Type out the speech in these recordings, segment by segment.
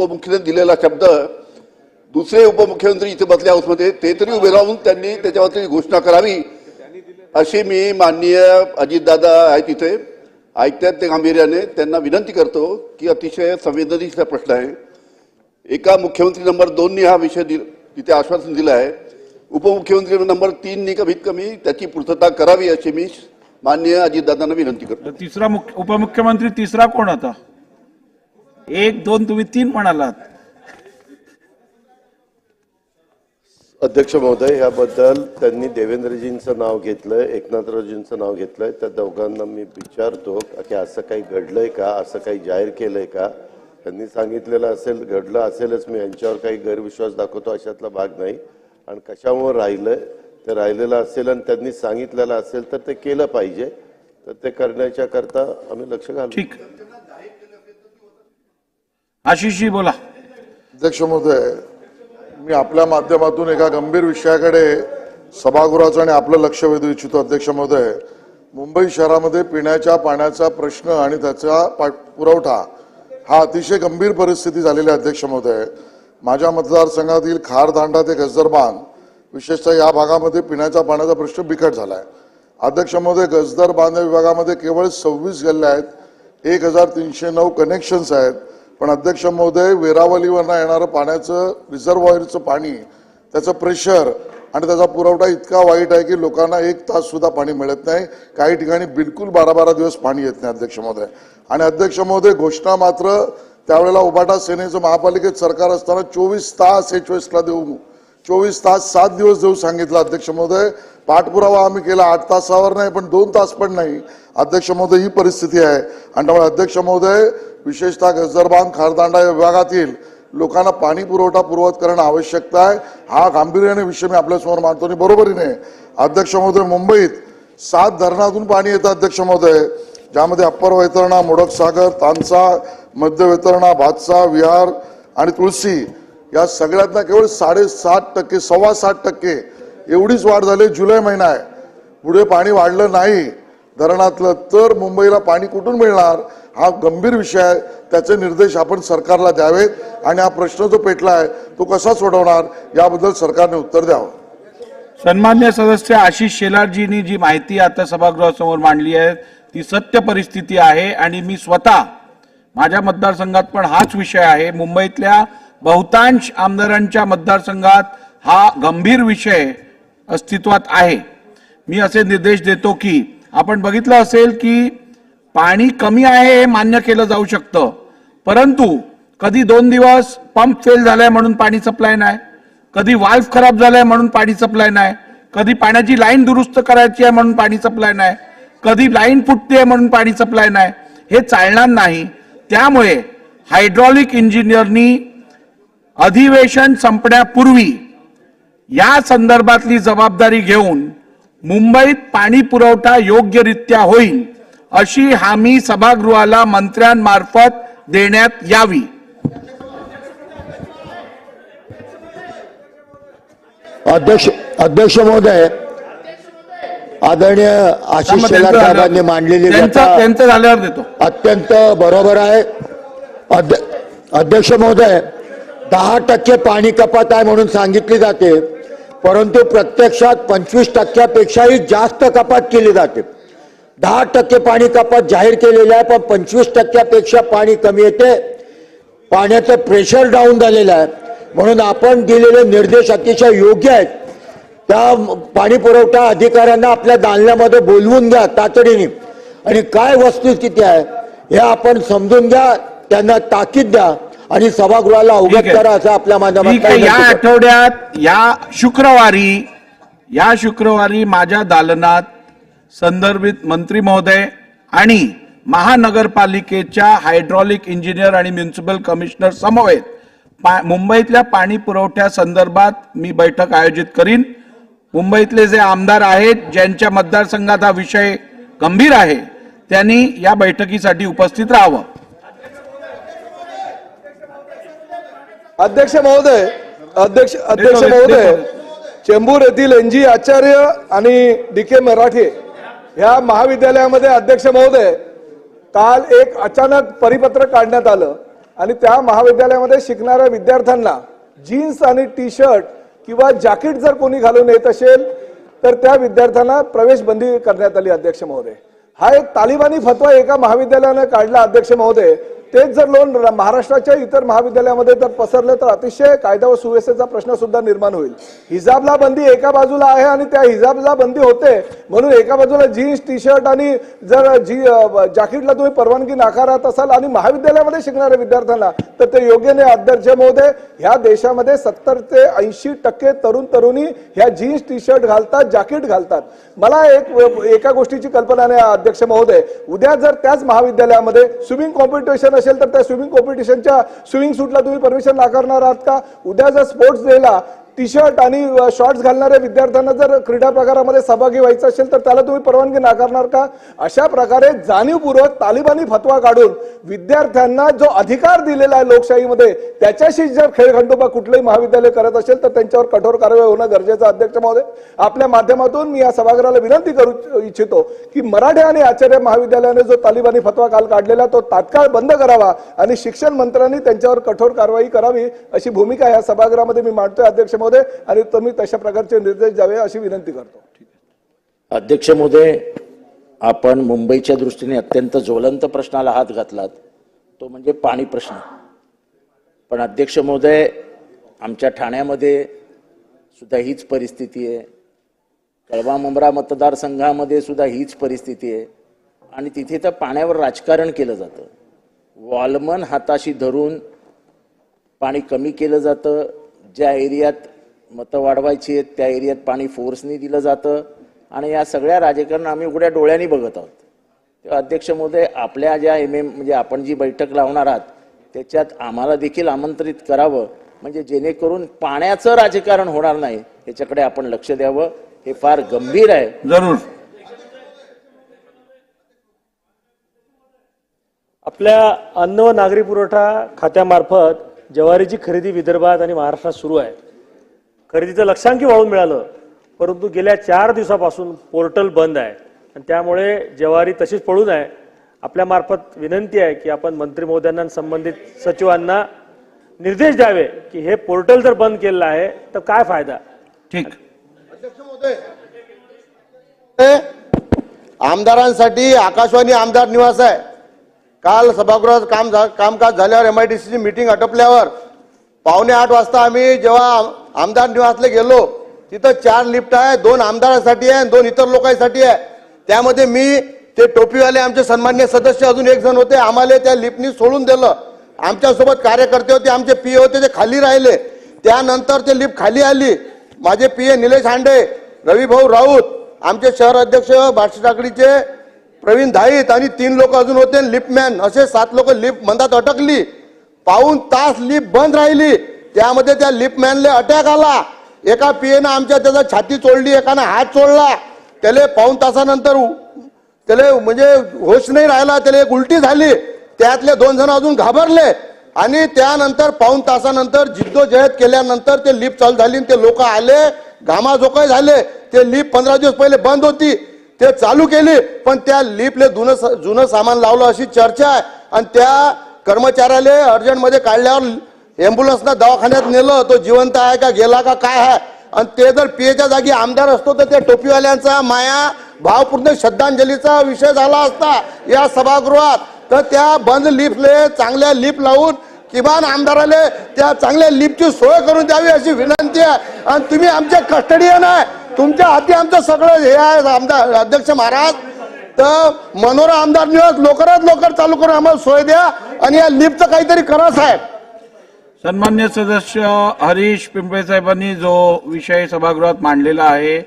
उपमुख्यमंत्री दिलेला शब्द दुसरे उपमुख्यमंत्री इथे बसल्या हाऊसमध्ये ते तरी उभे राहून त्यांनी त्याच्यावरती घोषणा करावी अशी मी माननीय अजितदादा आहेत तिथे ऐकतात ते गांभीर्याने. त्यांना विनंती करतो की अतिशय संवेदनशील प्रश्न आहे. एका मुख्यमंत्री नंबर दोननी हा विषय दि तिथे आश्वासन दिलं आहे. उपमुख्यमंत्री नंबर तीननी कमीत कमी त्याची पूर्तता करावी अशी मी माननीय अजितदादांना विनंती करतो. तिसरा मुख्य उपमुख्यमंत्री तिसरा कोण आता? एक दोन तुम्ही तीन म्हणालात. अध्यक्ष महोदय याबद्दल त्यांनी देवेंद्रजींचं नाव घेतलंय एकनाथरावजींचं नाव घेतलंय. त्या दोघांना मी विचारतो की असं काही घडलंय का असं काही जाहीर केलंय का? त्यांनी सांगितलेलं असेल घडलं असेलच मी यांच्यावर काही गैरविश्वास दाखवतो अशातला भाग नाही. आणि कशामुळे राहिलंय? ते राहिलेलं असेल आणि त्यांनी सांगितलेलं असेल तर ते केलं पाहिजे. तर ते करण्याच्या करता आम्ही लक्ष घालू. ठीक. आशिषजी बोला. अध्यक्ष महोदय मी आपल्या माध्यमातून एका गंभीर विषयाकडे सभागृहाचं आणि आपलं लक्ष वेधू इच्छितो अध्यक्ष महोदय. मुंबई शहरामध्ये पिण्याच्या पाण्याचा प्रश्न आणि त्याचा पुरवठा हा अतिशय गंभीर परिस्थिती झालेली आहे अध्यक्ष महोदय. माझ्या मतदारसंघातील खारदांडा ते गजदरबान विशेषतः या भागामध्ये पिण्याच्या पाण्याचा प्रश्न बिकट झाला आहे अध्यक्ष महोदय गजदर बांध विभागामध्ये केवळ सव्वीस गल्ल्या आहेत एक हजार तीनशे नऊ कनेक्शन्स आहेत. पण अध्यक्ष महोदय वेरावलीवरनं येणारं पाण्याचं रिझर्व्हॉयरचं पाणी त्याचं प्रेशर आणि त्याचा पुरवठा इतका वाईट आहे की लोकांना एक तास सुद्धा पाणी मिळत नाही. काही ठिकाणी बिलकुल बारा बारा दिवस पाणी येत नाही अध्यक्ष महोदय. आणि अध्यक्ष महोदय घोषणा मात्र त्यावेळेला उबाटा सेनेचं महापालिकेत सरकार असताना चोवीस तास एच ला देऊ चोवीस तास सात दिवस देऊ सांगितलं अध्यक्ष महोदय. पाठपुरावा आम्ही केला आठ तासावर नाही पण दोन तास पण नाही. अध्यक्ष महोदय ही परिस्थिती आहे. आणि त्यामुळे अध्यक्ष महोदय विशेषतः गजरबान खारदांडा या विभागातील लोकांना पाणी पुरवठा पुरवत करणं आवश्यकता आहे. हा गांभीर्याने विषय मी आपल्यासमोर मांडतो आणि बरोबरीने अध्यक्ष महोदय मुंबईत सात धरणातून पाणी येतं अध्यक्ष महोदय ज्यामध्ये अप्पर वैतरणा मोडकसागर तानसा मध्य वैतरणा भातसा विहार आणि तुळशी या सगळ्यातनं केवळ साडेसात टक्के सव्वा सात टक्के एवढीच वाढ झाली. जुलै महिना आहे. पुढे पाणी वाढलं नाही. धरणातलं तर मुंबईला पाणी कुठून मिळणार? हा गंभीर विषय आहे. त्याचे निर्देश आपण सरकारला द्यावेत आणि हा प्रश्न जो पेटला आहे तो कसा सोडवणार? याबद्दल सरकारने उत्तर द्यावं. सन्मान्य सदस्य आशिष शेलारजींनी जी माहिती आता सभागृहासमोर मांडली आहे ती सत्य परिस्थिती आहे आणि मी स्वतः माझ्या मतदारसंघात पण हाच विषय आहे. मुंबईतल्या बहुतांश आमदारांच्या मतदारसंघात हा गंभीर विषय अस्तित्वात आहे. मी असे निर्देश देतो की आपण बघितलं असेल की पाणी कमी आहे हे मान्य केलं जाऊ शकतं. परंतु कधी दोन दिवस पंप फेल झालाय म्हणून पाणी सप्लाय नाही कधी वाल्व खराब झालाय म्हणून पाणी सप्लाय नाही कधी पाण्याची लाईन दुरुस्त करायची आहे म्हणून पाणी सप्लाय नाही कधी लाईन फुटते म्हणून पाणी सप्लाय नाही हे चालणार नाही. त्यामुळे हायड्रॉलिक इंजिनियरनी अधिवेशन संपण्यापूर्वी या संदर्भातली जबाबदारी घेऊन मुंबईत पाणी पुरवठा योग्यरित्या होईल अशी हमी सभागृहाला मंत्र्यांमार्फत देण्यात यावी. अध्यक्ष अध्यक्ष महोदय आदरणीय आशिष शेलार साहेबांनी मांडलेली त्यांचं झाल्यावर देतो. अत्यंत बरोबर आहे. अध्य- अध्यक्ष महोदय दहा टक्के पाणी कपात आहे म्हणून सांगितली जाते. परंतु प्रत्यक्षात पंचवीस टक्क्यापेक्षाही जास्त कपात केली जाते. दहा टक्के पाणी कपात जाहीर केलेली आहे पण पंचवीस टक्क्यापेक्षा पाणी कमी येते. पाण्याचं प्रेशर डाऊन झालेलं आहे. म्हणून आपण दिलेले निर्देश अतिशय योग्य आहेत. त्या पाणी पुरवठा अधिकाऱ्यांना आपल्या दालन्यामध्ये बोलवून घ्या तातडीने. आणि काय वस्तुस्थिती आहे हे आपण समजून घ्या त्यांना ताकीद द्या. आणि सभागृहाला अवगत. करा असं आपल्या माध्यमातून या. आठवड्यात या शुक्रवारी या शुक्रवारी माझ्या दालनात संदर्भित मंत्री महोदय आणि महानगरपालिकेच्या हायड्रॉलिक इंजिनियर आणि म्युन्सिपल कमिशनर समवेत पा- मुंबईतल्या पाणी पुरवठ्या संदर्भात मी बैठक आयोजित करीन मुंबईतले जे आमदार आहेत ज्यांच्या मतदारसंघात हा विषय गंभीर आहे त्यांनी या बैठकीसाठी उपस्थित राहावं अध्यक्ष महोदय अध्यक्ष अध्यक्ष महोदय. चेंबूर येथील एन जी आचार्य आणि डी के मराठे ह्या महाविद्यालयामध्ये अध्यक्ष महोदय काल एक अचानक परिपत्रक काढण्यात आलं आणि त्या महाविद्यालयामध्ये शिकणाऱ्या विद्यार्थ्यांना जीन्स आणि टी शर्ट किंवा जॅकेट जर कोणी घालून येत असेल तर त्या विद्यार्थ्यांना प्रवेश बंदी करण्यात आली अध्यक्ष महोदय हा एक तालिबानी फतवा एका महाविद्यालयाने काढला अध्यक्ष महोदय तेच जर लोन महाराष्ट्राच्या इतर महाविद्यालयामध्ये जर पसरले तर अतिशय कायदा व सुव्यवस्थेचा प्रश्न सुद्धा निर्माण होईल. हिजाबला बंदी एका बाजूला आहे आणि त्या हिजाबला बंदी होते. म्हणून एका बाजूला जीन्स टी शर्ट आणि जर जी जॅकेटला तुम्ही परवानगी नाकारत असाल आणि महाविद्यालयामध्ये शिकणाऱ्या विद्यार्थ्यांना तर ते योग्य नाही. अध्यक्ष महोदय ह्या देशामध्ये सत्तर ते ऐंशी टक्के तरुण तरुणी ह्या जीन्स टी शर्ट घालतात जॅकेट घालतात. मला एक एका गोष्टीची कल्पना नाही अध्यक्ष महोदय. उद्या जर त्याच महाविद्यालयामध्ये स्विमिंग कॉम्पिटिशन असेल तर त्या स्विमिंग कॉम्पिटिशनच्या स्विमिंग सूटला तुम्ही परमिशन नाकारणार आहात का? उद्या जर स्पोर्ट्स डेला टी शर्ट आणि शॉर्ट्स घालणाऱ्या विद्यार्थ्यांना जर क्रीडा प्रकारामध्ये सहभागी व्हायचं असेल तर त्याला तुम्ही परवानगी नाकारणार का? अशा प्रकारे जाणीवपूर्वक तालिबानी फतवा काढून विद्यार्थ्यांना जो अधिकार दिलेला आहे लोकशाहीमध्ये त्याच्याशी जर खेळखंडोबा कुठलंही महाविद्यालय करत असेल तर त्यांच्यावर कठोर कारवाई होणं गरजेचं अध्यक्ष महोदय आपल्या माध्यमातून मी या सभागृहाला विनंती करू इच्छितो की मराठे आणि आचार्य महाविद्यालयाने जो तालिबानी फतवा काल काढलेला तो तात्काळ बंद करावा आणि शिक्षण मंत्र्यांनी त्यांच्यावर कठोर कारवाई करावी अशी भूमिका या सभागृहामध्ये मी मांडतोय. अध्यक्ष महोदय आणि तुम्ही तशा प्रकारचे निर्देश द्यावे अशी विनंती करतो. अध्यक्ष महोदय आपण मुंबईच्या दृष्टीने अत्यंत ज्वलंत प्रश्नाला हात घातलात. तो म्हणजे पाणी प्रश्न. पण अध्यक्ष महोदय आमच्या ठाण्यामध्ये सुद्धा हीच परिस्थिती आहे. कळवा मुंब्रा मतदारसंघामध्ये सुद्धा हीच परिस्थिती आहे. आणि तिथे तर पाण्यावर राजकारण केलं जातं. वॉलमन हाताशी धरून पाणी कमी केलं जातं. ज्या एरियात मतं वाढवायची आहेत त्या एरियात पाणी फोर्सनी दिलं जातं. आणि या सगळ्या राजकारण आम्ही उघड्या डोळ्यांनी बघत आहोत. तेव्हा अध्यक्ष महोदय आपल्या ज्या एम एम म्हणजे आपण जी बैठक लावणार आहात त्याच्यात आम्हाला देखील आमंत्रित करावं. म्हणजे जेणेकरून पाण्याचं राजकारण होणार नाही ह्याच्याकडे आपण लक्ष द्यावं. हे फार गंभीर आहे. जरूर. आपल्या अन्न व नागरी पुरवठा खात्यामार्फत ज्वारीची खरेदी विदर्भात आणि महाराष्ट्रात सुरू आहे. खरेदीचं लक्षांकी वाढून मिळालं. परंतु गेल्या चार दिवसापासून पोर्टल बंद आहे. आणि त्यामुळे ज्वारी तशीच पडून आहे. आपल्या मार्फत विनंती आहे की आपण मंत्री महोदयांना संबंधित सचिवांना निर्देश द्यावे की हे पोर्टल जर बंद केलेलं आहे तर काय फायदा? ठीक. आमदारांसाठी आकाशवाणी आमदार निवास आहे. काल सभागृहात काम झा- कामकाज झाल्यावर एमआयडीसीची मीटिंग आटपल्यावर पावणे आठ वाजता आम्ही जेव्हा आमदार निवासला गेलो तिथं चार लिफ्ट आहे दोन आमदारांसाठी आहे दोन इतर लोकांसाठी आहे. त्यामध्ये मी ते टोपीवाले आमचे सन्मान्य सदस्य अजून एक जण होते आम्हाला त्या लिफ्टनी सोडून दिलं. आमच्यासोबत कार्यकर्ते होते आमचे पी होते ते खाली राहिले. त्यानंतर ते लिफ्ट खाली आली. माझे पी ए निलेश हांडे रविभाऊ राऊत आमचे शहर अध्यक्ष बार्शी टाकडीचे प्रवीण धाईत आणि तीन लोक अजून होते लिफ्टमॅन. असे सात लोक लिफ्ट मंदात अटकली. पाऊन तास लिप बंद राहिली. त्यामध्ये त्या लिपमॅनले अटॅक आला. एका पियेनं आमच्या त्याचा छाती चोळली एकानं हात चोळला. त्याला पाऊन तासानंतर त्याला म्हणजे होश नाही राहिला त्याला एक उलटी झाली. त्यातले दोन जण अजून घाबरले. आणि त्यानंतर पाऊन तासानंतर जिद्दोजहद केल्यानंतर ते लिप चालू झाली आणि ते लोक आले. घामाजोकाय झाले. ते लिप पंधरा दिवस पहिले बंद होती. ते चालू केली. पण त्या लिपले जुनं स- जुनं सामान लावलं अशी चर्चा आहे. आणि त्या कर्मचाऱ्याला अर्जंटमध्ये काढल्यावर ॲम्ब्युलन्सनं दवाखान्यात नेलं तो जिवंत आहे का गेला का काय आहे? आणि ते जर पीएच्या जागी आमदार असतो तर त्या टोपीवाल्यांचा माया भावपूर्ण श्रद्धांजलीचा विषय झाला असता या सभागृहात. तर त्या बंद लिफ्टले चांगल्या लिफ्ट लावून किमान आमदाराले त्या चांगल्या लिफ्टची सोय करून द्यावी अशी विनंती आहे. आणि तुम्ही आमच्या कस्टडियन आहे. तुमच्या हाती आमचं सगळं हे आहे आमदार अध्यक्ष महाराज. तर मनोरा आमदार निवास लवकरात लवकर चालू करून आम्हाला सोय द्या. आणि या लिफ्टचं काहीतरी करा साहेब. सन्मान्य सदस्य हरीश पिंपळे साहेबांनी जो विषय सभागृहात मांडलेला आहे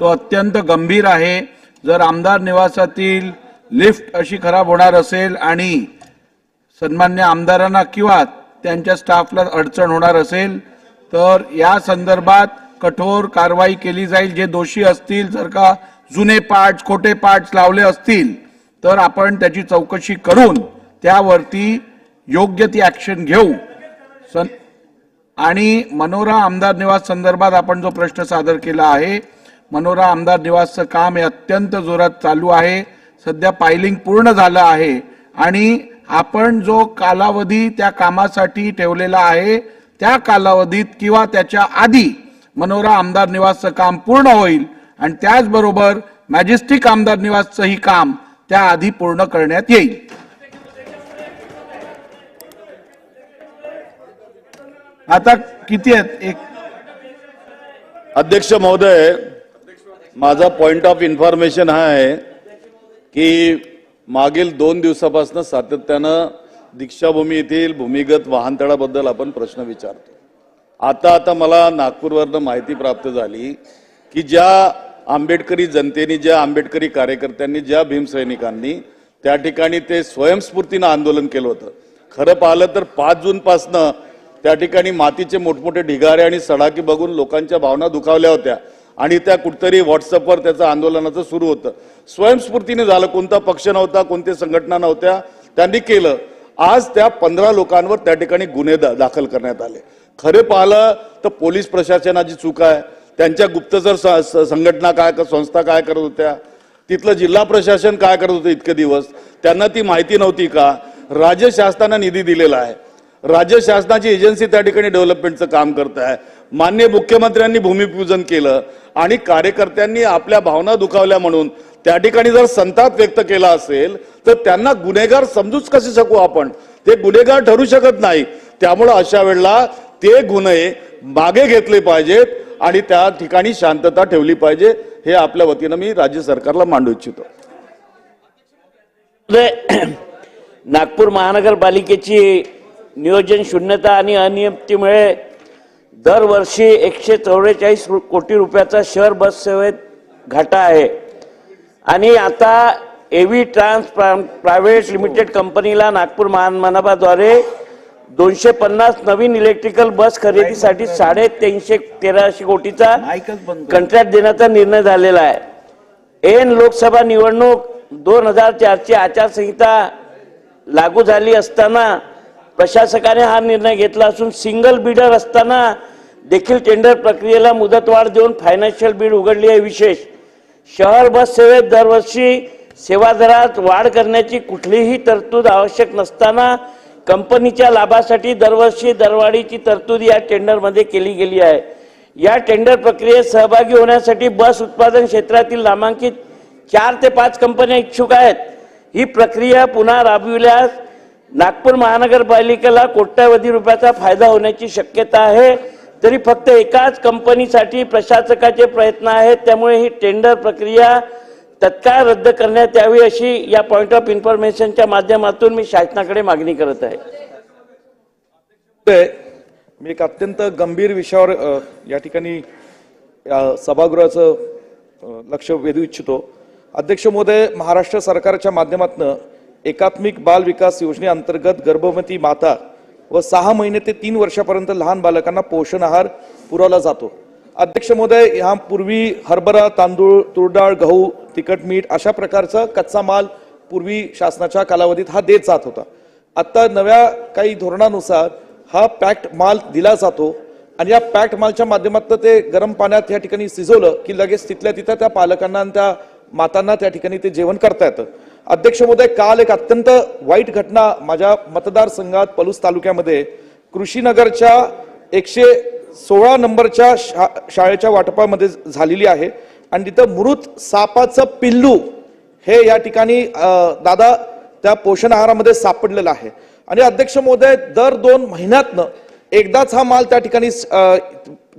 तो अत्यंत गंभीर आहे. जर आमदार निवासातील लिफ्ट अशी खराब होणार असेल आणि सन्मान्य आमदारांना किंवा त्यांच्या स्टाफला अडचण होणार असेल तर या संदर्भात कठोर कारवाई केली जाईल. जे दोषी असतील जर का जुने पार्ट्स खोटे पार्ट्स लावले असतील तर आपण त्याची चौकशी करून त्यावरती योग्य ती ॲक्शन घेऊ. सन आणि मनोरा आमदार निवास संदर्भात आपण जो प्रश्न सादर केला आहे मनोरा आमदार निवासचं काम हे अत्यंत जोरात चालू आहे. सध्या पायलिंग पूर्ण झालं आहे. आणि आपण जो कालावधी त्या कामासाठी ठेवलेला आहे त्या कालावधीत किंवा त्याच्या आधी मनोरा आमदार निवासचं काम पूर्ण होईल आणि त्याचबरोबर मॅजेस्टिक आमदार निवासचंही काम त्याआधी पूर्ण करण्यात येईल. आता किती आहेत? एक. अध्यक्ष महोदय माझा पॉइंट ऑफ इन्फॉर्मेशन हा आहे की मागील दोन दिवसापासून सातत्यानं दीक्षाभूमी येथील भूमिगत वाहनतळाबद्दल आपण प्रश्न विचारतो. आता आता मला नागपूरवरनं माहिती प्राप्त झाली की ज्या आंबेडकरी जनतेने ज्या आंबेडकरी कार्यकर्त्यांनी ज्या भीमसैनिकांनी त्या ठिकाणी ते स्वयंस्फूर्तीनं आंदोलन केलं होतं. खरं पाहिलं तर पाच जूनपासनं त्या ठिकाणी मातीचे मोठमोठे ढिगारे आणि सडाकी बघून लोकांच्या भावना दुखावल्या होत्या. आणि त्या कुठतरी व्हॉट्सअपवर त्याचं आंदोलनाचं सुरू होतं. स्वयंस्फूर्तीने झालं कोणता पक्ष नव्हता कोणत्या संघटना नव्हत्या त्यांनी केलं. आज त्या पंधरा लोकांवर त्या ठिकाणी गुन्हे दा- दाखल करण्यात आले. खरे पाहिलं तर पोलीस प्रशासनाची चूक आहे. त्यांच्या गुप्तचर संघटना काय कर संस्था काय करत होत्या तिथलं जिल्हा प्रशासन काय करत होतं इतके दिवस त्यांना ती माहिती नव्हती का? राज्य शासनानं निधी दिलेला आहे. राज्य शासनाची एजन्सी त्या ठिकाणी डेव्हलपमेंटचं काम करत आहे. मान्य मुख्यमंत्र्यांनी भूमिपूजन केलं आणि कार्यकर्त्यांनी आपल्या भावना दुखावल्या म्हणून त्या ठिकाणी जर संताप व्यक्त केला असेल तर त्यांना गुन्हेगार समजूच कसे शकू आपण? ते गुन्हेगार ठरू शकत नाही. त्यामुळं अशा वेळेला ते गुन्हे मागे घेतले पाहिजेत आणि त्या ठिकाणी शांतता ठेवली पाहिजे हे आपल्या वतीनं मी राज्य सरकारला मांडू इच्छितो. नागपूर महानगरपालिकेची नियोजन शून्यता आणि अनियमिततेमुळे दरवर्षी एकशे चौवेचाळीस कोटी रुपयाचा शहर बस सेवेत घाटा आहे. आणि आता एव्ही ट्रान्स प्रा- प्रायव्हेट लिमिटेड कंपनीला नागपूर महानगरद्वारे दोनशे पन्नास नवीन इलेक्ट्रिकल बस खरेदीसाठी साडे तीनशे तेराशे कोटीचा. कंत्राट देण्याचा निर्णय झालेला आहे. एन लोकसभा निवडणूक दोन हजार चारची आचारसंहिता लागू झाली असताना प्रशासकाने हा निर्णय घेतला असून सिंगल बिडर असताना देखील टेंडर प्रक्रियेला मुदतवाढ देऊन फायनान्शियल बीड उघडली आहे विशेष. शहर बस सेवेत दरवर्षी सेवा दरात वाढ करण्याची कुठलीही तरतूद आवश्यक नसताना कंपनीच्या लाभासाठी दरवर्षी दरवाढीची तरतूद या टेंडरमध्ये केली गेली आहे. या टेंडर प्रक्रियेत सहभागी होण्यासाठी बस उत्पादन क्षेत्रातील नामांकित चार ते पाच कंपन्या इच्छुक आहेत. ही प्रक्रिया पुन्हा राबविल्यास नागपूर महानगरपालिकेला कोट्यावधी रुपयाचा फायदा होण्याची शक्यता आहे. तरी फक्त एकाच कंपनीसाठी प्रशासकाचे प्रयत्न आहेत. त्यामुळे ही टेंडर प्रक्रिया तत्काळ रद्द करण्यात यावी अशी या पॉइंट ऑफ इन्फॉर्मेशनच्या माध्यमातून मी शासनाकडे मागणी करत आहे. मी एक अत्यंत गंभीर विषयावर या ठिकाणी सभागृहाचं लक्ष वेधू इच्छितो. अध्यक्ष महोदय महाराष्ट्र सरकारच्या माध्यमातून एकात्मिक बाल विकास योजनेअंतर्गत गर्भवती माता व सहा महिने ते तीन वर्षापर्यंत लहान बालकांना पोषण आहार पुरवला जातो. अध्यक्ष महोदय यापूर्वी हरभरा तांदूळ तुरडाळ गहू तिखट मीठ अशा प्रकारचा कच्चा माल पूर्वी शासनाच्या कालावधीत हा देत जात होता. आत्ता नव्या काही धोरणानुसार हा पॅक्ट माल दिला जातो आणि या पॅक्ट मालच्या माध्यमातून ते गरम पाण्यात या ठिकाणी शिजवलं की लगेच तिथल्या तिथं त्या पालकांना आणि त्या मातांना त्या ठिकाणी ते जेवण करता येतं. अध्यक्ष महोदय काल एक अत्यंत वाईट घटना माझ्या मतदारसंघात पलूस तालुक्यामध्ये कृषीनगरच्या एकशे सोळा नंबरच्या शा- शाळेच्या वाटपामध्ये झालेली आहे. आणि तिथं मृत सापाचं पिल्लू हे या ठिकाणी दादा त्या पोषण आहारामध्ये सापडलेलं आहे. आणि अध्यक्ष महोदय दर दोन महिन्यातनं एकदाच हा माल त्या ठिकाणी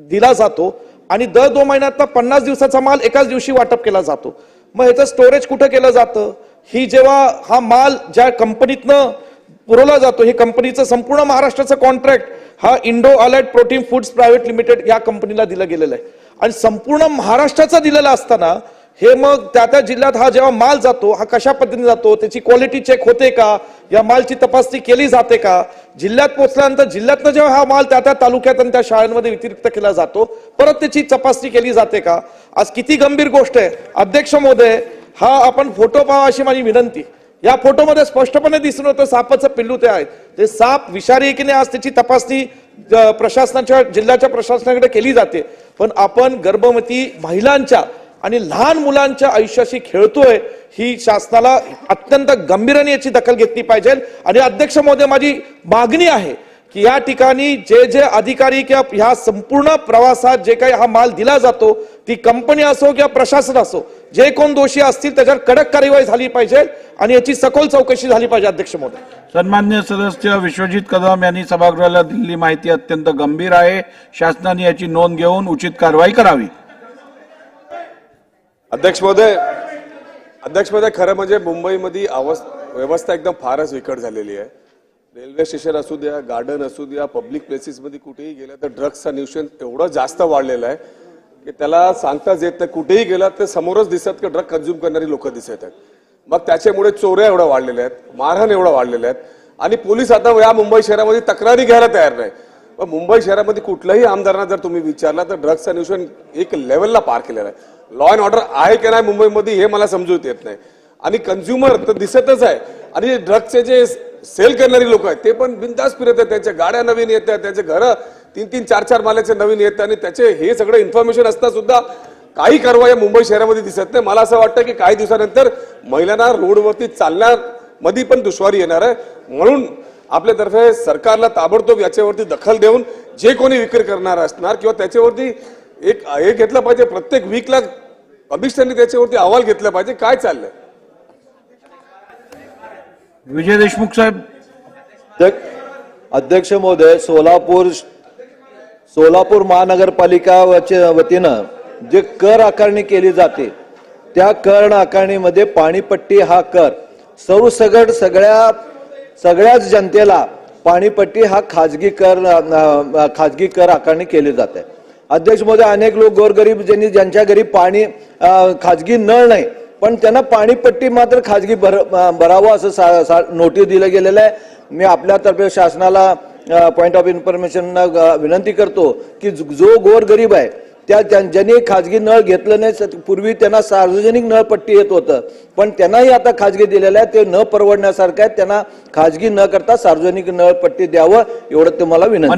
दिला जातो आणि दर दोन महिन्यातनं पन्नास दिवसाचा माल एकाच दिवशी वाटप केला जातो. मग ह्याचं स्टोरेज कुठं केलं जातं? ही जेव्हा हा माल ज्या कंपनीतनं पुरवला जातो हे कंपनीचं संपूर्ण महाराष्ट्राचं कॉन्ट्रॅक्ट हा Indo alert protein foods private limited या कंपनीला दिलं गेलेलं आहे. आणि संपूर्ण महाराष्ट्राचा दिलेला असताना हे मग त्या त्या जिल्ह्यात हा जेव्हा माल जातो हा कशा पद्धतीने जातो त्याची क्वालिटी चेक होते का या मालची तपासणी केली जाते का जिल्ह्यात पोहोचल्यानंतर जिल्ह्यातनं जेव्हा हा माल त्या त्या तालुक्यात आणि त्या शाळांमध्ये व्यतिरिक्त केला जातो परत त्याची तपासणी केली जाते का? आज किती गंभीर गोष्ट आहे. अध्यक्ष महोदय हा आपण फोटो पाहा अशी माझी विनंती. या फोटोमध्ये स्पष्टपणे दिसून होतं सापाचं पिल्लू ते आहे ते साप विषारी आहे की नाही आज त्याची तपासणी प्रशासनाच्या जिल्ह्याच्या प्रशासनाकडे केली जाते. पण आपण गर्भवती महिलांच्या आणि लहान मुलांच्या आयुष्याशी खेळतोय ही शासनाला अत्यंत गंभीराने याची दखल घेतली पाहिजे. आणि अध्यक्ष महोदय माझी मागणी आहे की या ठिकाणी जे जे अधिकारी किंवा ह्या संपूर्ण प्रवासात जे काही हा माल दिला जातो ती कंपनी असो किंवा प्रशासन असो जे कोण दोषी असतील त्याच्यावर कडक कार्यवाही झाली पाहिजे आणि याची सखोल चौकशी झाली पाहिजे अध्यक्ष महोदय. सन्मान्य सदस्य विश्वजित कदम यांनी सभागृहाला दिलेली माहिती अत्यंत गंभीर आहे. शासनाने याची नोंद घेऊन उचित कारवाई करावी. अध्यक्ष महोदय अध्यक्ष महोदय खरं म्हणजे मुंबईमध्ये अवस्थ व्यवस्था एकदम फारच विकट झालेली आहे. रेल्वे स्टेशन असू द्या गार्डन असू द्या पब्लिक प्लेसेसमध्ये कुठेही गेलं तर ड्रग्सचं न्यूशन एवढं जास्त वाढलेलं आहे की त्याला सांगताच येत नाही. कुठेही गेला तर समोरच दिसत की ड्रग कन्झ्युम करणारी लोक दिसत आहेत. मग त्याच्यामुळे चोऱ्या एवढ्या वाढलेल्या आहेत मारहाण एवढ्या वाढलेल्या आहेत. आणि पोलीस आता या मुंबई शहरामध्ये तक्रारी घ्यायला तयार नाही. पण मुंबई शहरामध्ये कुठल्याही आमदारांना जर तुम्ही विचारला तर ड्रग्सचं न्यूशन एक लेवलला पार केलेलं आहे. लॉ अँड ऑर्डर आहे की नाही मुंबईमध्ये हे मला समजूत येत नाही. आणि कन्झ्युमर तर दिसतच आहे. आणि ड्रग्सचे जे सेल करणारी लोक आहेत ते पण बिंदास फिरत आहेत. त्यांच्या गाड्या नवीन येत आहेत त्यांचे घरं तीन तीन चार चार माल्याचे नवीन येत आणि त्याचे हे सगळं इन्फॉर्मेशन असता सुद्धा काही कारवाई मुंबई शहरामध्ये दिसत नाही. मला असं वाटतं की काही दिवसानंतर महिलांना रोडवरती चालण्यामध्ये पण दुश्वारी येणार आहे. म्हणून आपल्यातर्फे सरकारला ताबडतोब याच्यावरती दखल देऊन जे कोणी विक्री करणार असणार किंवा त्याच्यावरती एक हे घेतलं पाहिजे. प्रत्येक वीकला अभिष्ठांनी त्याच्यावरती अहवाल घेतला पाहिजे. काय चाललंय? विजय देशमुख साहेब. अध्यक्ष महोदय सोलापूर सोलापूर महानगरपालिका वचे- वतीनं जे कर आकारणी केली जाते त्या कर आकारणीमध्ये पाणीपट्टी हा कर. सर्वसगट सगळ्या सगळ्याच जनतेला पाणीपट्टी हा खाजगी कर खाजगी कर आकारणी केली जाते. अध्यक्ष महोदय अनेक लोक गोरगरीब ज्यांनी ज्यांच्या घरी पाणी खाजगी नळ नाही पण त्यांना पाणीपट्टी मात्र खाजगी भर भरावं असं सा- सा- नोटीस दिलं गेलेलं आहे. मी आपल्यातर्फे शासनाला पॉइंट ऑफ इन्फॉर्मेशन विनंती करतो की जो जो गोरगरीब आहे त्या ज्यां- ज्यांनी खाजगी नळ घेतलं नाही स- पूर्वी त्यांना सार्वजनिक नळपट्टी येत होतं. पण त्यांनाही आता खाजगी दिलेलं आहे ते न परवडण्यासारखं आहे त्यांना खाजगी न करता सार्वजनिक नळपट्टी द्यावं एवढं तुम्हाला विनंती.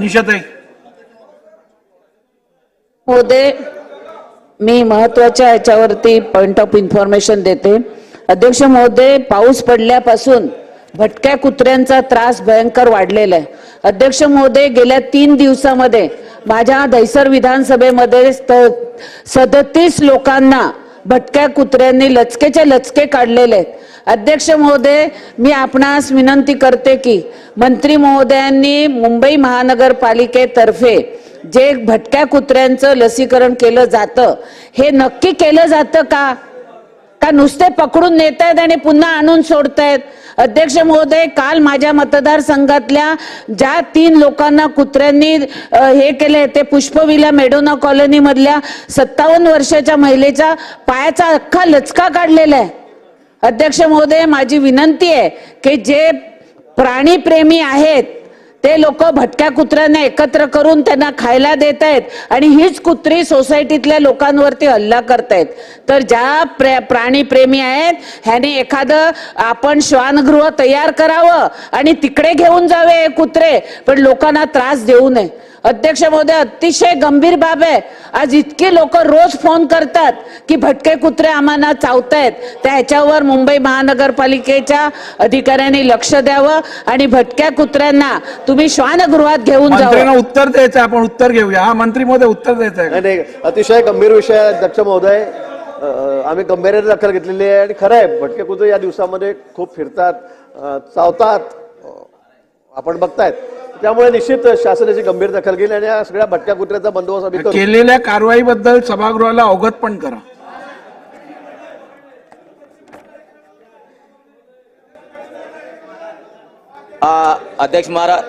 मी महत्त्वाच्या याच्यावरती पॉइंट ऑफ इन्फॉर्मेशन देते. अध्यक्ष महोदय पाऊस पडल्यापासून भटक्या कुत्र्यांचा त्रास भयंकर वाढलेला आहे. अध्यक्ष महोदय गेल्या तीन दिवसामध्ये माझ्या दहिसर विधानसभेमध्ये सदतीस लोकांना भटक्या कुत्र्यांनी लचकेचे लचके काढलेले आहेत. अध्यक्ष महोदय मी आपणास विनंती करते की मंत्री महोदयांनी मुंबई महानगरपालिकेतर्फे जे भटक्या कुत्र्यांचं लसीकरण केलं जातं हे नक्की केलं जातं का? का नुसते पकडून नेत आहेत आणि पुन्हा आणून सोडतायत? अध्यक्ष महोदय काल माझ्या मतदारसंघातल्या ज्या तीन लोकांना कुत्र्यांनी हे केले ते पुष्पविला मेडोना कॉलनी मधल्या सत्तावन्न वर्षाच्या महिलेच्या पायाचा अख्खा लचका काढलेला आहे. अध्यक्ष महोदय माझी विनंती आहे की जे प्राणीप्रेमी आहेत ते लोक भटक्या कुत्र्यांना एकत्र करून त्यांना खायला देत आहेत आणि हीच कुत्री सोसायटीतल्या लोकांवरती हल्ला करतायत. तर ज्या प्रे प्राणीप्रेमी आहेत ह्याने एखादं आपण श्वानगृह तयार करावं आणि तिकडे घेऊन जावे हे कुत्रे पण लोकांना त्रास देऊ नये. अध्यक्ष महोदय अतिशय गंभीर बाब आहे. आज इतके लोक रोज फोन करतात की भटके कुत्रे आम्हाला चावतायत. त्या ह्याच्यावर मुंबई महानगरपालिकेच्या अधिकाऱ्यांनी लक्ष द्यावं आणि भटक्या कुत्र्यांना तुम्ही श्वानगृहात घेऊन मंत्र्यांना जावं उत्तर द्यायचं आपण उत्तर घेऊया. हा मंत्री मध्ये उत्तर द्यायचं अतिशय गंभीर विषय अध्यक्ष महोदय. आम्ही गंभीर दखल घेतलेली आहे आणि खरं आहे भटके कुत्रे या दिवसामध्ये खूप फिरतात चावतात. आपण बघतायत. त्यामुळे निश्चित शासनाची गंभीर दखल घेईल आणि या सगळ्या भटक्या कुत्र्याचा बंदोबस्त आम्ही करू. केलेल्या कारवाईबद्दल सभागृहाला अवगत पण करा. आ, अध्यक्ष महाराज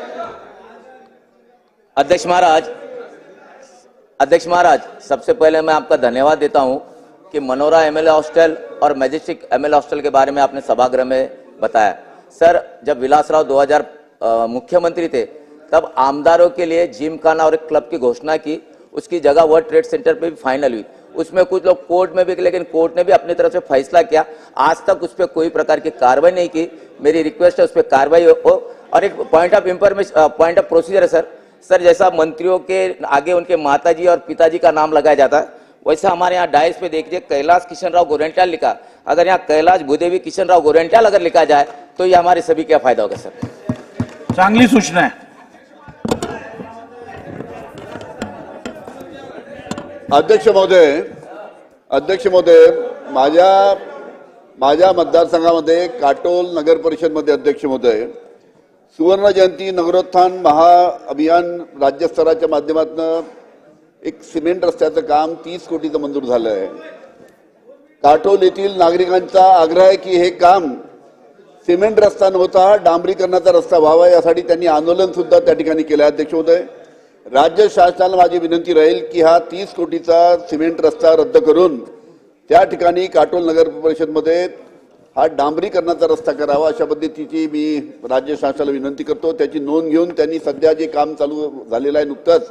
अध्यक्ष महाराज अध्यक्ष महाराज सबसे पहले मैं आपका धन्यवाद देता हूं कि मनोरा एमएल हॉस्टल और मैजेस्टिक एमएल हॉस्टल के बारे में आपने सभागृह में बताया। सर जब विलासराव 2000 अ, मुख्यमंत्री थे तब आमदारों के लिए जिम खाना और एक क्लब की घोषणा की। उसकी जगह वर्ल्ड ट्रेड सेंटर पे भी फाइनल हुई। उसमें कुछ लोग कोर्ट में भी, लेकिन कोर्ट ने भी अपनी तरफ़ से फैसला किया। आज तक उस पर कोई प्रकार की कार्रवाई नहीं की। मेरी रिक्वेस्ट है उस पर कार्रवाई हो और एक point of information point of procedure है, सर। सर, जैसा मंत्रियों के आगे उनके माताजी और पिताजी का नाम लगाया जाता है, वैसे हमारे यहाँ डाइस पे देखिए, कैलाश किशन राव गोरेंट्याल लिखा। अगर यहाँ कैलाश भूदेवी किशन राव गोरेंट्याल अगर लिखा जाए तो ये हमारे सभी क्या फ़ायदा होगा, सर। चांगली सूचना आहे अध्यक्ष महोदय अध्यक्ष महोदय माझ्या माझ्या मतदारसंघामध्ये काटोल नगर परिषदमध्ये अध्यक्ष महोदय सुवर्ण जयंती नगरोत्थान महाअभियान राज्यस्तराच्या माध्यमातून एक सिमेंट रस्त्याचं काम तीस कोटीचं मंजूर झालं आहे काटोल येथील नागरिकांचा आग्रह आहे की हे काम सिमेंट रस्ता नव्हता डांबरीकरणाचा रस्ता व्हावा यासाठी त्यांनी आंदोलन सुद्धा त्या ठिकाणी केलं. आहे अध्यक्ष महोदय राज्य शासनाला माझी विनंती राहील की हा तीस कोटीचा सिमेंट रस्ता रद्द करून त्या ठिकाणी काटोल नगर परिषदमध्ये हा डांबरीकरणाचा रस्ता करावा अशा पद्धतीची मी राज्य शासनाला विनंती करतो. त्याची नोंद घेऊन त्यांनी सध्या जे काम चालू झालेलं आहे नुकतंच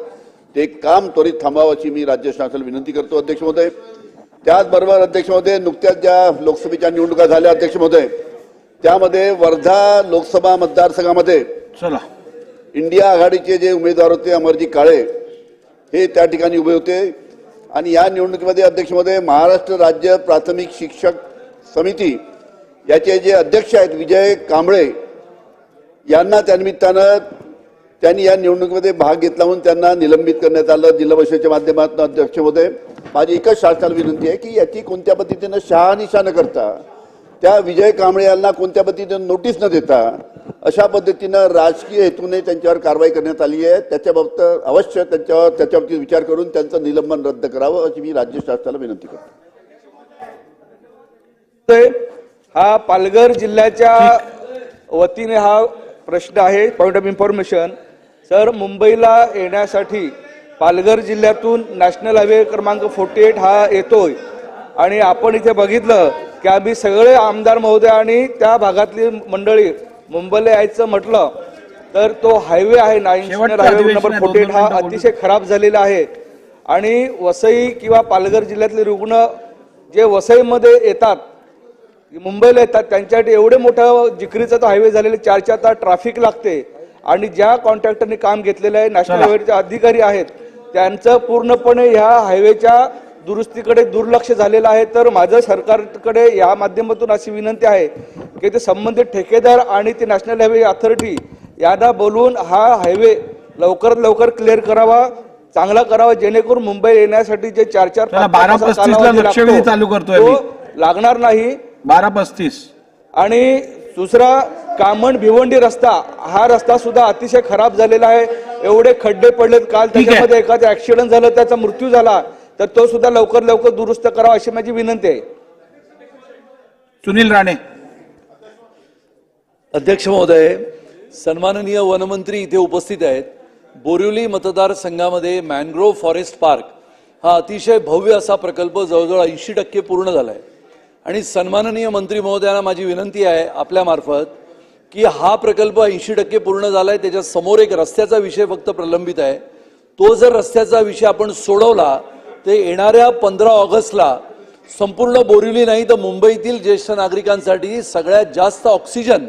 ते काम त्वरित थांबावं अशी मी राज्य शासनाला विनंती करतो. अध्यक्ष महोदय त्याचबरोबर अध्यक्ष महोदय नुकत्याच ज्या लोकसभेच्या निवडणुका झाल्या अध्यक्ष महोदय त्यामध्ये वर्धा लोकसभा मतदारसंघामध्ये चला. इंडिया आघाडीचे जे उमेदवार होते अमरजी काळे हे त्या ठिकाणी उभे होते. आणि या निवडणुकीमध्ये अध्यक्ष महोदय महाराष्ट्र राज्य प्राथमिक शिक्षक समिती याचे जे अध्यक्ष आहेत विजय कांबळे यांना त्यानिमित्तानं त्यांनी या निवडणुकीमध्ये भाग घेतला म्हणून त्यांना निलंबित करण्यात आलं. जिल्हा परिषदेच्या माध्यमातून अध्यक्ष महोदय माझी एकच शासनाला विनंती आहे की याची कोणत्या पद्धतीनं शहानिशा न करता त्या विजय कांबळे यांना कोणत्या पद्धतीनं नोटीस न देता अशा पद्धतीनं राजकीय हेतूने त्यांच्यावर कारवाई करण्यात आली आहे. त्याच्याबाबत अवश्य त्यांच्यावर त्याच्याबाबतीत विचार करून त्यांचं निलंबन रद्द करावं अशी मी राज्य शासनाला विनंती करतो. ते हा पालघर जिल्ह्याच्या वतीने हा प्रश्न आहे पॉईंट ऑफ इन्फॉर्मेशन सर मुंबईला येण्यासाठी पालघर जिल्ह्यातून नॅशनल हायवे क्रमांक फोर्टी एट हा येतोय. आणि आपण इथे बघितलं की आम्ही सगळे आमदार महोदय आणि त्या भागातली मंडळी मुंबईला यायचं म्हटलं तर तो हायवे आहे शेवटचं हायवे नंबर फोर्टी हा. अतिशय खराब झालेला आहे आणि वसई किंवा पालघर जिल्ह्यातले रुग्ण जे वसईमध्ये येतात मुंबईला येतात त्यांच्यासाठी एवढे मोठं जिकरीचा तो हायवे झालेले चार चार तास ट्रॅफिक लागते आणि ज्या कॉन्ट्रॅक्टरने काम घेतलेलं आहे नॅशनल. हायवेचे अधिकारी आहेत त्यांचं पूर्णपणे ह्या हायवेच्या दुरुस्तीकडे दुर्लक्ष झालेलं आहे तर माझं सरकारकडे या माध्यमातून अशी विनंती आहे की ते संबंधित ठेकेदार आणि ते नॅशनल हायवे अथॉरिटी यांना बोलवून हा हायवे लवकरात लवकर क्लिअर करावा चांगला करावा जेणेकरून मुंबई येण्यासाठी जे चार चार चला, पाच- पाच 12:35 ला कालावधी लक्षवेधी लागतो, चालू करतोय. लागणार नाही बारा पस्तीस आणि दुसरा कामण भिवंडी रस्ता हा रस्ता सुद्धा अतिशय खराब झालेला आहे एवढे खड्डे पडलेत काल. त्याच्यामध्ये एखादा ऍक्सिडेंट झालं त्याचा मृत्यू झाला तर तो सुद्धा लवकर लवकर दुरुस्त करावा अशी माझी विनंती आहे. सुनील राणे. अध्यक्ष महोदय सन्माननीय वनमंत्री इथे उपस्थित आहेत. बोरिवली मतदारसंघामध्ये मॅनग्रोव्ह फॉरेस्ट पार्क हा अतिशय भव्य असा प्रकल्प जवळजवळ ऐंशी टक्के पूर्ण झाला आहे आणि सन्माननीय मंत्री महोदयांना माझी विनंती आहे आपल्यामार्फत की हा प्रकल्प ऐंशी टक्के पूर्ण झाला आहे त्याच्यासमोर एक रस्त्याचा विषय फक्त प्रलंबित आहे. तो जर रस्त्याचा विषय आपण सोडवला तर येणाऱ्या पंधरा ऑगस्टला संपूर्ण बोरिवली नाही तर मुंबईतील ज्येष्ठ नागरिकांसाठी सगळ्यात जास्त ऑक्सिजन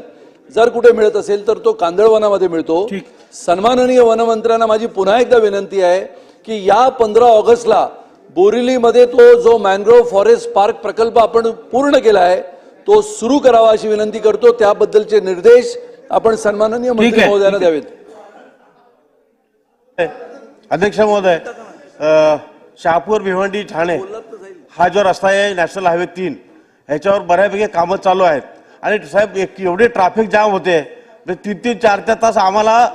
जर कुठे मिळत असेल तर तो कांदळवनामध्ये मिळतो. सन्माननीय वनमंत्र्यांना माझी पुन्हा एकदा विनंती आहे की या पंधरा ऑगस्टला बोरिवलीमध्ये तो जो मॅनग्रोव्ह फॉरेस्ट पार्क प्रकल्प आपण पूर्ण केला आहे तो सुरू करावा अशी विनंती करतो त्याबद्दलचे निर्देश आपण सन्माननीय मंत्री महोदयांना. द्यावेत अध्यक्ष महोदय अ, शहापूर भिवंडी ठाणे हा जो रस्ता आहे नॅशनल हायवे तीन ह्याच्यावर बऱ्यापैकी कामं चालू आहेत. आणि साहेब एक- एवढे ट्रॅफिक जाम होते म्हणजे तीन तीन चार चार तास आम्हाला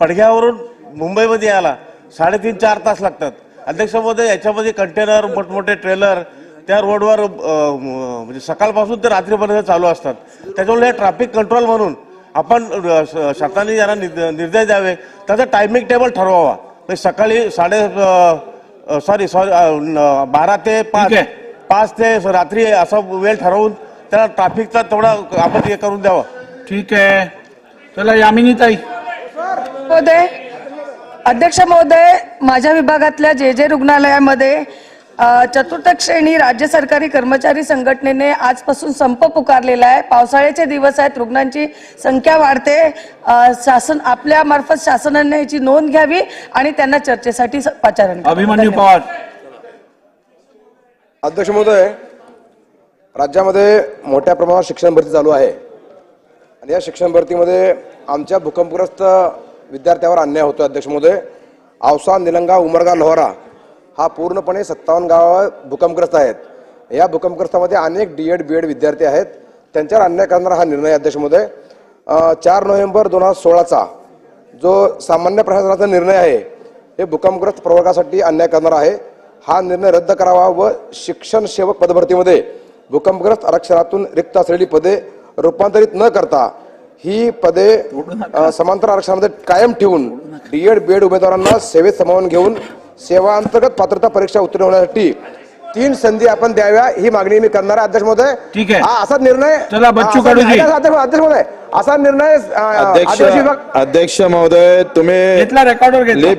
पडघ्यावरून मुंबईमध्ये यायला साडेतीन चार तास लागतात. अध्यक्ष महोदय याच्यामध्ये कंटेनर मोठमोठे ट्रेलर त्या रोडवर म्हणजे सकाळपासून ते रात्रीपर्यंत चालू असतात. त्याच्यामुळे हे ट्रॅफिक कंट्रोल म्हणून आपण शासनाने यांना निर्देश द्यावे. त्याचा टायमिंग टेबल ठरवावा. म्हणजे सकाळी साडे सॉरी सॉरी बारा ते पाच. पाच ते रात्री असा वेळ ठरवून त्याला ट्रॅफिकचा तेवढा आपण हे करून द्यावा. ठीक आहे. चला यामिनी ताई महोदय अध्यक्ष महोदय माझ्या विभागातल्या जे जे रुग्णालयामध्ये चतुर्थ श्रेणी राज्य सरकारी कर्मचारी संघटनेने आजपासून संप पुकारलेला आहे. पावसाळ्याचे दिवस आहेत रुग्णांची संख्या वाढते. शासन आपल्या मार्फत शासनाने याची नोंद घ्यावी आणि त्यांना चर्चेसाठी पाचारण. अभिमन्यू. पवार. अध्यक्ष महोदय राज्यामध्ये मोठ्या प्रमाणात शिक्षण भरती चालू आहे. आणि या शिक्षण भरतीमध्ये आमच्या भूकंपग्रस्त विद्यार्थ्यावर अन्याय होतो अध्यक्ष महोदय. औसा निलंगा उमरगा लोहारा हा पूर्णपणे सत्तावन्न गाव भूकंपग्रस्त आहेत. या भूकंपग्रस्तामध्ये अनेक डी एड बी एड विद्यार्थी आहेत. त्यांच्यावर अन्याय करणारा हा निर्णय अध्यक्ष महोदय चार नोव्हेंबर दोन हजार सोळाचा जो सामान्य प्रशासनाचा निर्णय आहे हे भूकंपग्रस्त प्रवर्गासाठी अन्याय करणारा आहे. हा निर्णय रद्द करावा व शिक्षण सेवक पदभरतीमध्ये भूकंपग्रस्त आरक्षणातून रिक्त असलेली पदे रूपांतरित न करता ही पदे समांतर आरक्षणामध्ये कायम ठेवून डीएड बीएड उमेदवारांना सेवेत समावून घेऊन सेवा अंतर्गत पात्रता परीक्षा उत्तीर्ण होण्यासाठी तीन संधी आपण द्याव्या ही मागणी मी करणार आहे अध्यक्ष महोदय. ठीक आहे. हा असा निर्णय चला, बच्चू अध्यक्ष अध्यक्ष महोदय असा निर्णय अ, अध्यक्ष आदिवासी विभाग अध्यक्ष महोदय तुम्ही घेतला रेकॉर्डवर घेतला.